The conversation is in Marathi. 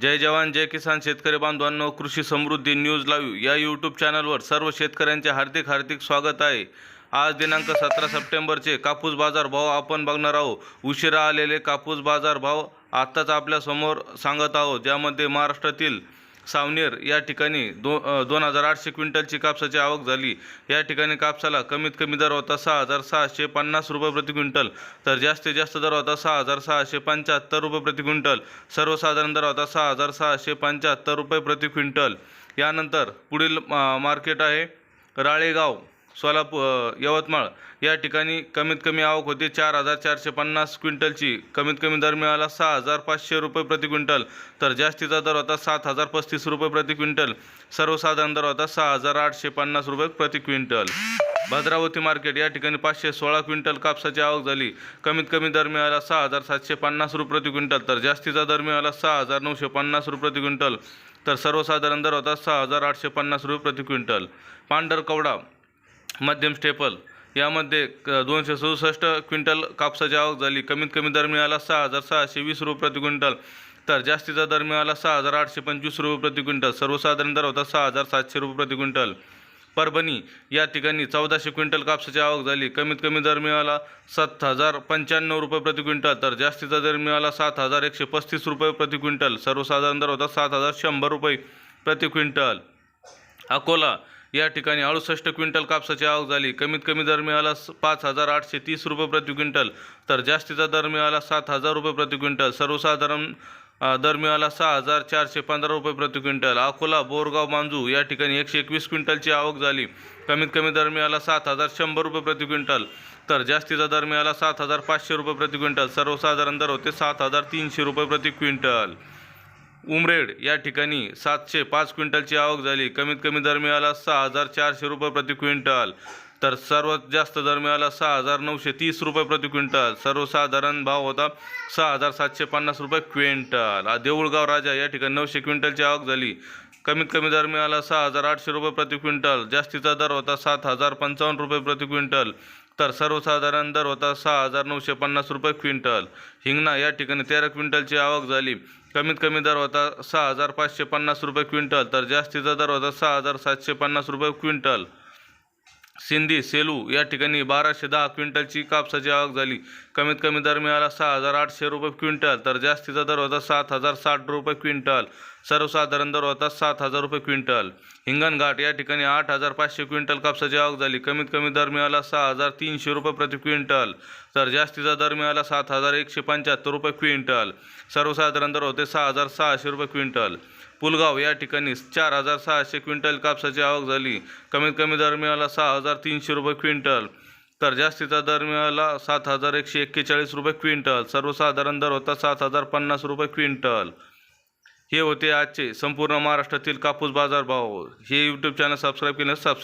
जय जवान जय किसान शेतकरी बांधवांनो कृषी समृद्धी न्यूज लाईव्ह या यूट्यूब चॅनलवर सर्व शेतकऱ्यांचे हार्दिक हार्दिक स्वागत आहे. आज दिनांक सतरा सप्टेंबरचे कापूस बाजार भाव आपण बघणार आहोत. उशिरा आलेले कापूस बाजार भाव आत्ताच आपल्यासमोर सांगत आहोत. ज्यामध्ये महाराष्ट्रातील सावनेर या ठिकाणी दो दोन हजार आठशे क्विंटलची कापसाची आवक झाली. या ठिकाणी कापसाला कमीत कमी दर होता सहा हजार सहाशे पन्नास रुपये प्रति क्विंटल तर जास्तीत जास्त दर होता सहा हजार सहाशे पंच्याहत्तर रुपये प्रति क्विंटल सर्वसाधारण दर होता सहा हजार सहाशे पंच्याहत्तर रुपये प्रति क्विंटल. यानंतर पुढील मार्केट आहे राळेगाव. सोलापूर यवतमाळ या ठिकाणी कमीत कमी आवक होती. चार हजार चारशे पन्नास क्विंटलची. कमीत कमी दर मिळाला सहा हजार पाचशे रुपये प्रति क्विंटल. तर जास्तीचा दर होता सात हजार पस्तीस रुपये प्रति क्विंटल. सर्वसाधारण दर होता सहा हजार आठशे पन्नास रुपये प्रति क्विंटल. भद्रावती मार्केट या ठिकाणी पाचशे सोळा क्विंटल कापसाची आवक झाली. कमीत कमी दर मिळाला सहा हजार सातशे पन्नास रुपये प्रति क्विंटल. तर जास्तीचा दर मिळाला सहा हजार नऊशे पन्नास रुपये प्रति क्विंटल. तर सर्वसाधारण दर होता सहा हजार आठशे पन्नास रुपये प्रति क्विंटल. पांढरकवडा मध्यम स्टेपल. यामध्ये क- दोनशे सदुसष्ट क्विंटल कापसाची आवक झाली. कमीत कमी दर मिळाला सहा हजार सहाशे वीस रुपये प्रति क्विंटल. तर जास्तीचा दर मिळाला सहा हजार आठशे पंचवीस रुपये प्रति क्विंटल. सर्वसाधारण दर होता सहा हजार सातशे रुपये प्रति क्विंटल. परभणी या ठिकाणी चौदाशे क्विंटल कापसाची आवक झाली. कमीत कमी दर मिळाला सात हजार पंच्याण्णव रुपये प्रति क्विंटल. तर जास्तीचा दर मिळाला सात हजार एकशे पस्तीस रुपये प्रति क्विंटल. सर्वसाधारण दर होता सात हजार शंभर रुपये प्रति क्विंटल. अकोला या ठिकाणी अडुसष्ट क्विंटल कापसाची आवक झाली. कमीत कमी दर मिळाला पाच हजार आठशे तीस रुपये प्रति क्विंटल. तर जास्तीचा दर मिळाला सात हजार रुपये प्रति क्विंटल. सर्वसाधारण दर मिळाला सहा हजार चारशे पंधरा रुपये प्रति क्विंटल. अकोला बोरगाव मांजू या ठिकाणी एकशे एकवीस क्विंटलची आवक झाली. कमीत कमी दर मिळाला सात हजार शंभर रुपये प्रति क्विंटल. तर जास्तीचा दर मिळाला सात हजार पाचशे रुपये प्रति क्विंटल. सर्वसाधारण दर होते सात हजार तीनशे रुपये प्रति क्विंटल. उमरेड या ठिकाणी सातशे पाच क्विंटलची आवक झाली. कमीत कमी दर मिळाला सहा हजार चारशे रुपये प्रति क्विंटल. तर सर्वात जास्त दर मिळाला सहा हजार नऊशे तीस रुपये प्रति क्विंटल. सर्वसाधारण भाव होता सहा हजार सातशे पन्नास रुपये क्विंटल. आ, देऊळगाव राजा या ठिकाणी नऊशे क्विंटलची आवक झाली. कमीत कमी दर मिळाला सहा हजार आठशे रुपये प्रति क्विंटल. जास्तीचा दर होता सात हजार पंचावन्न रुपये प्रति क्विंटल. तर सर्वसाधारण दर होता सहा हजार नऊशे पन्नास रुपये क्विंटल. हिंगणा या ठिकाणी तेरा क्विंटलची आवक झाली. कमीत कमी दर होता सहा हजार पाचशे पन्नास रुपये क्विंटल तर जास्तीचा दर होता सहा हजार सातशे पन्नास रुपये क्विंटल. सिंधी सेलू या ठिकाणी बाराशे दहा क्विंटलची कापसाची आवक झाली. कमीत कमी दर मिळाला सहा हजार आठशे रुपये क्विंटल तर जास्तीचा दर होता सात हजार साठ रुपये क्विंटल. सर्वसाधारण दर होता सात हजार रुपये क्विंटल. हिंगणघाट या ठिकाणी आठ हजार पाचशे क्विंटल कापसाची आवक झाली. कमीत कमी दर मिळाला सहा हजार तीनशे रुपये प्रति क्विंटल. तर जास्तीचा दर मिळाला सात हजार एकशे पंच्याहत्तर रुपये क्विंटल. सर्वसाधारण दर होते सहा हजार सहाशे रुपये क्विंटल. पुलगाव या ठिकाणी चार हजार सहाशे क्विंटल कापसाची आवक झाली. कमीत कमी दर मिळाला सहा हजार तीनशे रुपये क्विंटल. तर जास्तीचा दर मिळाला सात हजार एकशे एक्केचाळीस रुपये क्विंटल. सर्वसाधारण दर होता सात हजार पन्नास रुपये क्विंटल. हे होते आजचे संपूर्ण महाराष्ट्रातील कापूस बाजार भाव. हे यूट्यूब चॅनल सबस्क्राईब केल्यास सबस्क्राईब